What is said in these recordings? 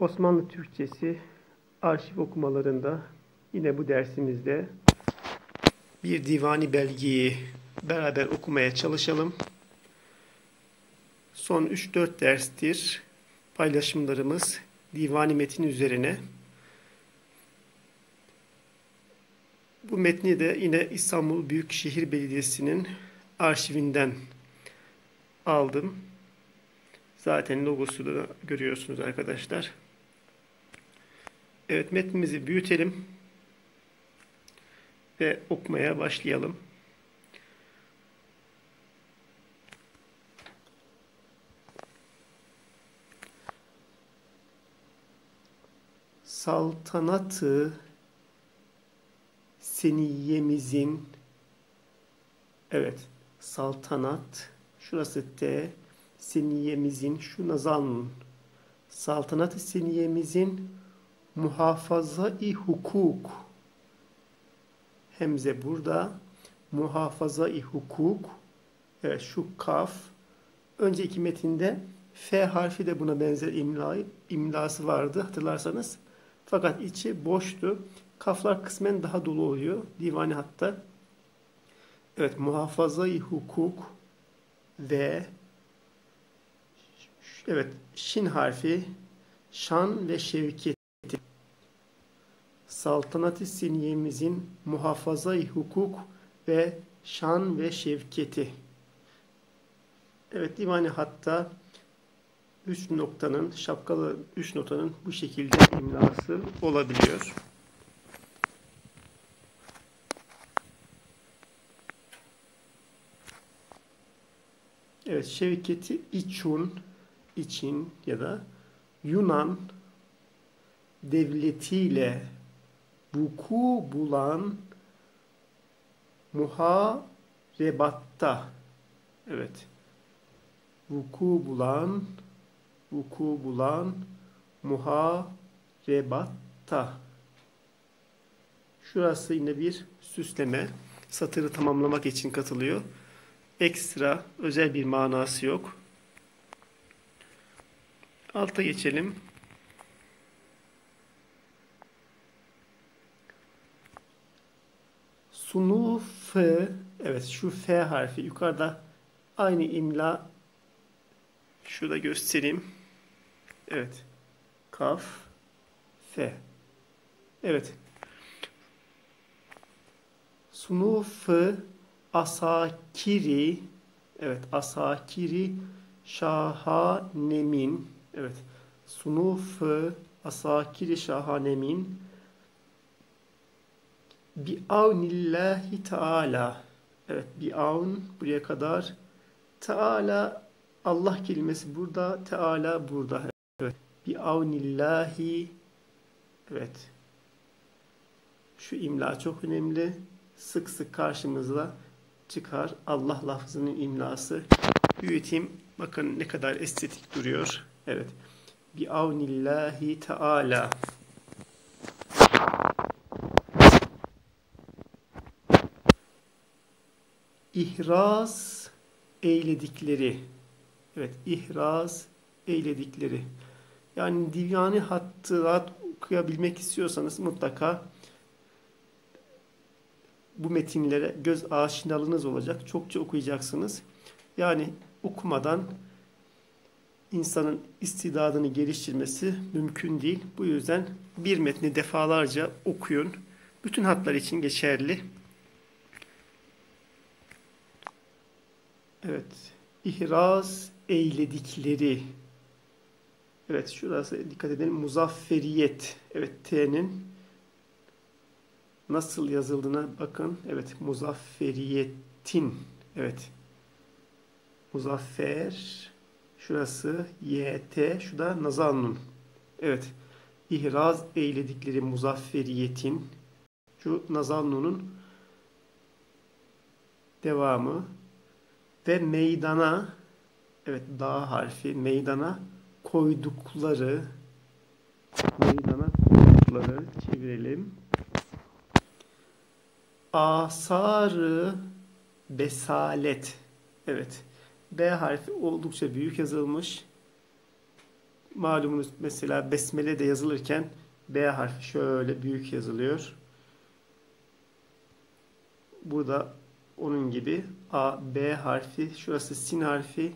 Osmanlı Türkçesi arşiv okumalarında yine bu dersimizde bir divani belgeyi beraber okumaya çalışalım. Son 3-4 derstir paylaşımlarımız divani metin üzerine. Bu metni de yine İstanbul Büyükşehir Belediyesi'nin arşivinden aldım. Zaten logosu da görüyorsunuz arkadaşlar. Evet metnimizi büyütelim ve okumaya başlayalım. Saltanatı seniyemizin evet saltanat şurası T seniyemizin şu nazan saltanat-ı seniyemizin muhafaza-i hukuk hemze burada muhafaza-i hukuk evet şu kaf önceki metinde F harfi de buna benzer imla, imlası vardı hatırlarsanız. Fakat içi boştu. Kaflar kısmen daha dolu oluyor. Divani hatta. Evet muhafaza-i hukuk ve evet şin harfi şan ve şevketi saltanat-ı siniyemizin muhafaza-i hukuk ve şan ve şevketi. Evet divani hatta üç noktanın şapkalı üç notanın bu şekilde imlası olabiliyor. Evet, Şevketi İçun için ya da Yunan devletiyle vuku bulan muharebatta. Evet. Vuku bulan vuku bulan muharebatta. Şurası yine bir süsleme. Satırı tamamlamak için katılıyor. Ekstra özel bir manası yok. Alta geçelim. Sunu f evet şu f harfi yukarıda aynı imla şurada göstereyim. Evet. Kaf f. Evet. Sunu f Asakiri evet Asakiri Şahanemin evet Sunuf Asakiri Şahanemin Bi avnillahi Teala evet bi avn buraya kadar Teala Allah kelimesi burada Teala burada evet bi avnillahi evet şu imla çok önemli sık sık karşımızda çıkar. Allah lafzının imlası. Büyüteyim. Bakın ne kadar estetik duruyor. Evet. Bi avnillahi teala. İhraz eyledikleri. Evet, ihraz eyledikleri. Yani divani hattırat okuyabilmek istiyorsanız mutlaka bu metinlere göz aşinalığınız olacak. Çokça okuyacaksınız. Yani okumadan insanın istidadını geliştirmesi mümkün değil. Bu yüzden bir metni defalarca okuyun. Bütün hatlar için geçerli. Evet. İhraz eyledikleri. Evet şurası dikkat edelim. Muzafferiyet. Evet T'nin nasıl yazıldığına bakın. Evet, muzafferiyetin. Evet. Muzaffer. Şurası YT. Şu da nazannun. Evet. İhraz eyledikleri muzafferiyetin. Şu nazannunun devamı. Ve meydana evet da harfi meydana koydukları meydana koydukları çevirelim asarı besalet. Evet. B harfi oldukça büyük yazılmış. malumunuz mesela besmele de yazılırken B harfi şöyle büyük yazılıyor. Burada onun gibi A, B harfi, şurası sin harfi,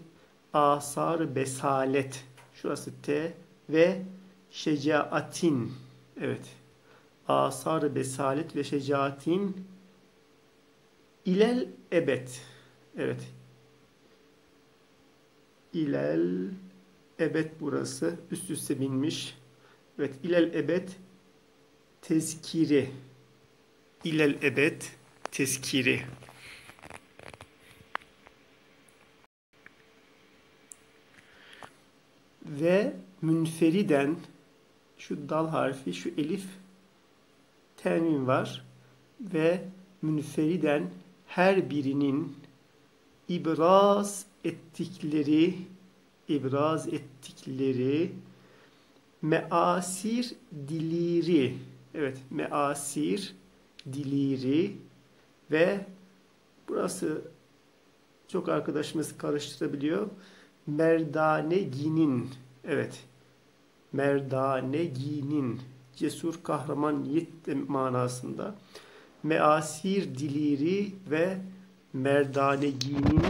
asar besalet, şurası T ve şecaatin. Evet. Asar besalet ve şecaatin ilel ebed. Evet. İlel ebed burası. Üst üste binmiş. Evet. İlel ebed tezkiri. İlel ebed tezkiri. Ve münferiden şu dal harfi, şu elif tenvin var ve münferiden her birinin ibraz ettikleri ibraz ettikleri measir diliri evet measir diliri ve burası çok arkadaşımız karıştırabiliyor. Merdaneginin evet. Merdaneginin cesur kahraman yiğit manasında measir diliri ve merdaneginin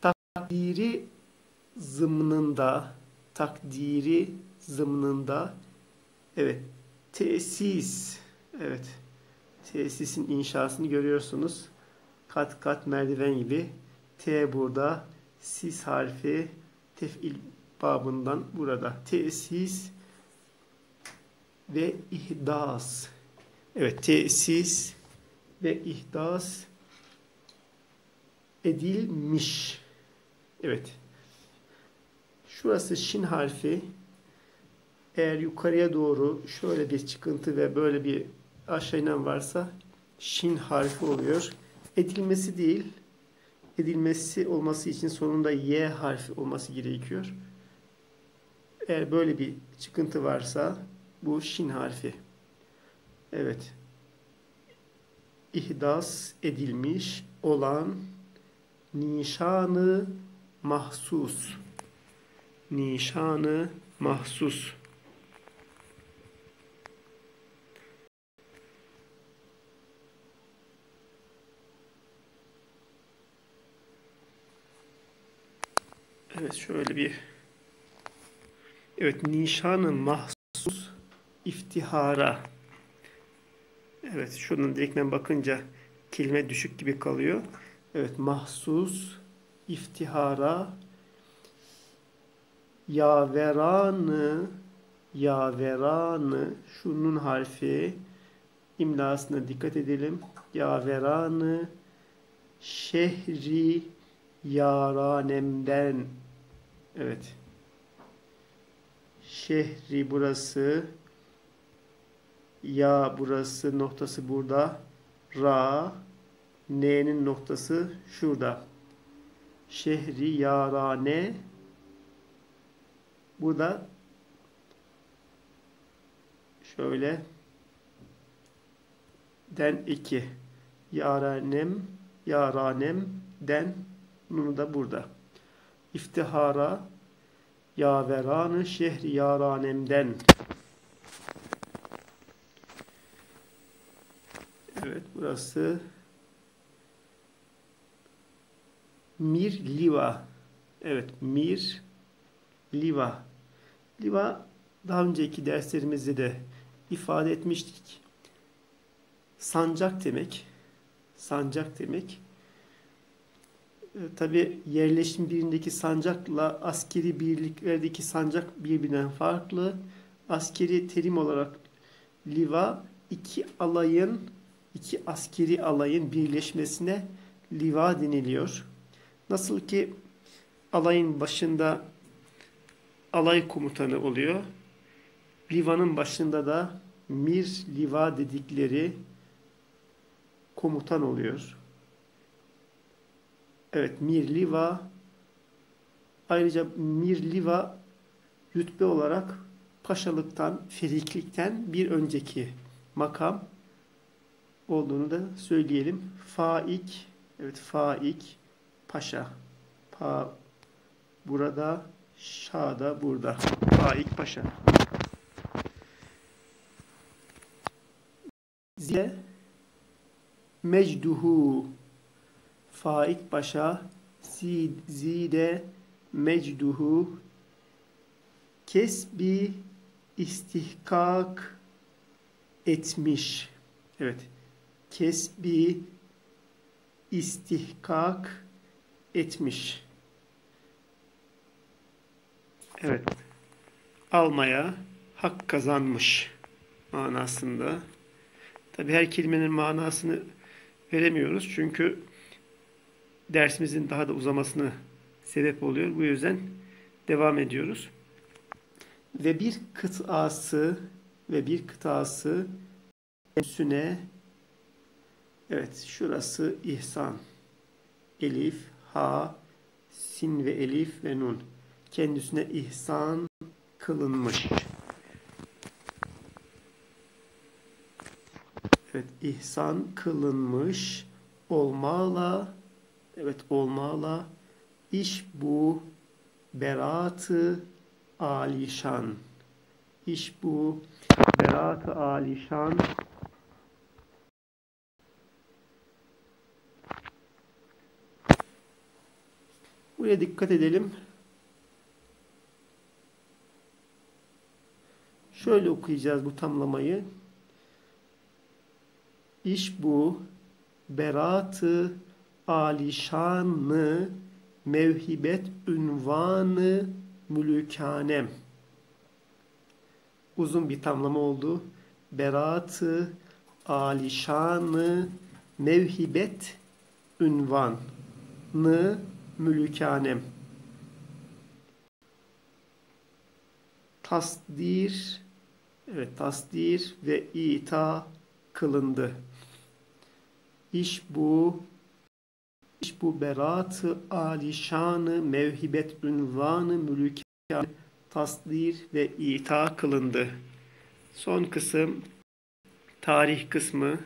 takdiri zımnında takdiri zımnında evet tesis evet tesisin inşasını görüyorsunuz. Kat kat merdiven gibi. T burada. Sis harfi tefil babından burada. Tesis ve ihdas. Evet tesis ve ihdas edilmiş. Evet. Şurası şin harfi. Eğer yukarıya doğru şöyle bir çıkıntı ve böyle bir aşağı inen varsa şin harfi oluyor. Edilmesi değil, edilmesi olması için sonunda Y harfi olması gerekiyor. Eğer böyle bir çıkıntı varsa bu şin harfi. Evet. İhdas edilmiş olan nişanı mahsus. Nişanı mahsus. Evet şöyle bir Evet nişanı mahsus iftihara Evet şunun direktmen bakınca kelime düşük gibi kalıyor. Evet mahsus iftihara yaveranı yaveranı şunun harfi imlasına dikkat edelim. Yaveranı şehri yaranemden evet. Şehri burası ya burası noktası burada ra n'nin noktası şurada. Şehri yarane burada şöyle den iki. Yaranem yaranem den bunu da burada. İftihara yaveranı şehri yaranemden. Evet burası Mir Liva. Evet Mir Liva. Liva daha önceki derslerimizde de ifade etmiştik. Sancak demek. Sancak demek. E, tabi yerleşim birindeki sancakla askeri birliklerdeki sancak birbirinden farklı. Askeri terim olarak liva iki alayın iki askeri alayın birleşmesine liva deniliyor. Nasıl ki alayın başında alay komutanı oluyor. Livanın başında da mir liva dedikleri komutan oluyor. Evet Mirliva ayrıca Mirliva rütbe olarak paşalıktan, feriklikten bir önceki makam olduğunu da söyleyelim. Faik Evet faik paşa. Pa burada, şa da burada. Faik paşa. Zile mecduhu faik paşa zide mecduhu kesbi istihkak etmiş. Evet. Kesbi istihkak etmiş. Evet. Almaya hak kazanmış manasında. Tabi her kelimenin manasını veremiyoruz. Çünkü dersimizin daha da uzamasını sebep oluyor. Bu yüzden devam ediyoruz. Ve bir kıtası ve bir kıtası üstüne evet şurası ihsan. Elif, ha, sin ve elif ve nun. Kendisine ihsan kılınmış. Evet, ihsan kılınmış olmala evet olmala iş bu beratı alişan iş bu beratı alişan Buraya dikkat edelim. Şöyle okuyacağız bu tamlamayı. İş bu beratı alişanı mevhibet ünvanı mülükanem. Uzun bir tamlama oldu. Beratı alişanı mevhibet ünvanı mülükanem. Tasdir evet tasdir ve ita kılındı. İş bu bu beratı alişanı mevhibet ünvanı mülükan tasdir ve ita kılındı. Son kısım tarih kısmı.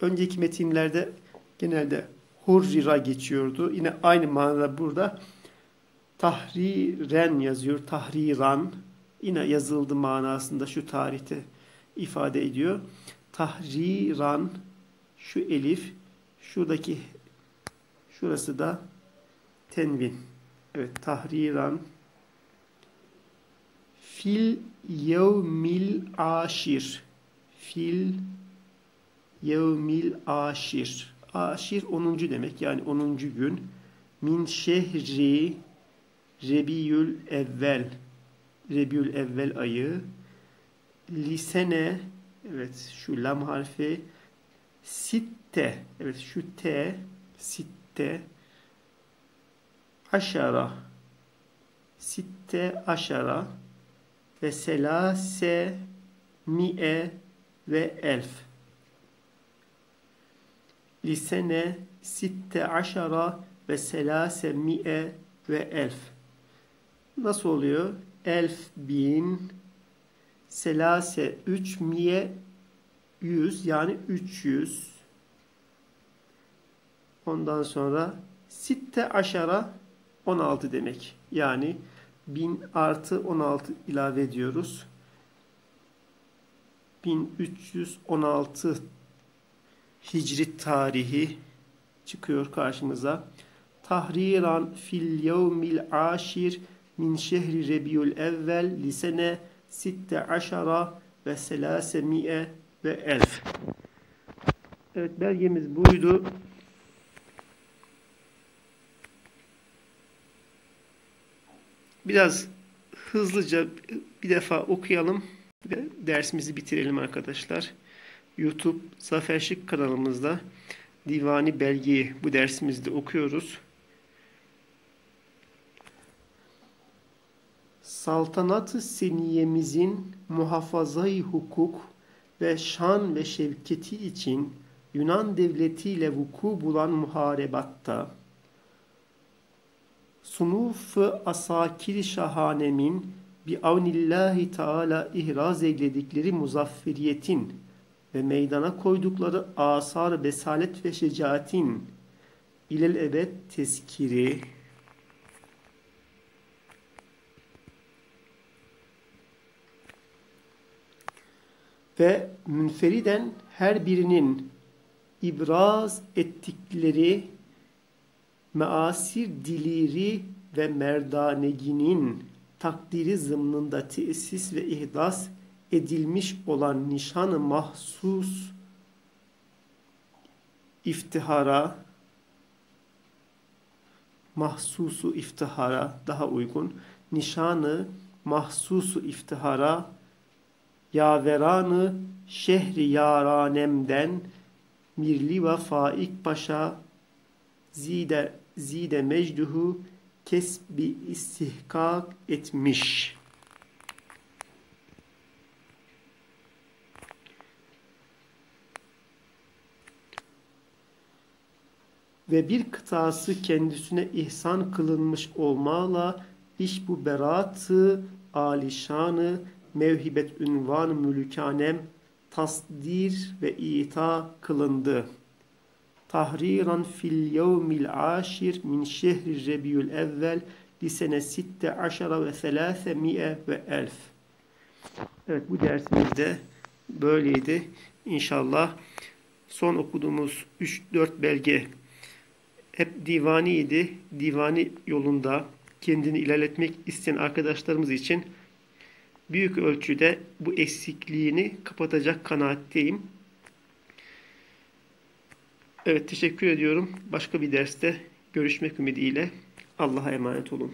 Önceki metinlerde genelde hurrira geçiyordu. Yine aynı manada burada tahriren yazıyor. Tahriran yine yazıldı manasında şu tarihte ifade ediyor. Tahriran şu elif şuradaki şurası da tenvin. Evet tahriran fil yevmil aşir fil yevmil aşir aşir 10. demek yani 10. gün min şehri Rebiyül evvel Rebiyül evvel ayı lisene evet şu lam harfi sitte. Evet şu t sitte. Aşara. Sitte aşara. Ve selase mi'e ve elf. Lisene sitte aşara ve selase mi'e ve elf. Nasıl oluyor? Elf bin selase 3 miye 100 yani 300 ondan sonra sitte aşara 16 demek. Yani 1000 artı 16 ilave ediyoruz. 1316 hicri tarihi çıkıyor karşımıza. Tahriran fil yevmil aşir min şehri rebiyul evvel lisene sitte aşara ve selase mi'e ve elf. Evet belgemiz buydu. Biraz hızlıca bir defa okuyalım ve dersimizi bitirelim arkadaşlar. YouTube Zafer Şık kanalımızda divani belgeyi bu dersimizde okuyoruz. Saltanat-ı seniyemizin muhafazayı hukuk ve şan ve şevketi için Yunan devletiyle vuku bulan muharebatta sunuf-ı asakir şahanemin bi avnillahi teala ihraz eyledikleri muzafferiyetin ve meydana koydukları asar besalet ve şecaatin ilel ebed tezkiri ve münferiden her birinin ibraz ettikleri measir diliri ve merdaneginin takdiri zımnında tesis ve ihdas edilmiş olan nişanı mahsus iftihara mahsusu iftihara daha uygun nişanı mahsusu iftihara yaveranı şehri yaranemden Mirli ve Faik Paşa zide, zide mecduhu kesbi istihkak etmiş. Ve bir kıtası kendisine ihsan kılınmış olmağla iş bu beratı alişanı mevhibet ünvan mülkanem tasdir ve ita kılındı. Tahriran fil yevmil aşir min şehri rebiyül evvel li sene sitte aşara ve selâse mi'e ve elf. Evet bu dersimizde böyleydi. İnşallah son okuduğumuz 3-4 belge hep divaniydi. Divani yolunda kendini ilerletmek isteyen arkadaşlarımız için büyük ölçüde bu eksikliğini kapatacak kanaatteyim. Evet teşekkür ediyorum. Başka bir derste görüşmek ümidiyle Allah'a emanet olun.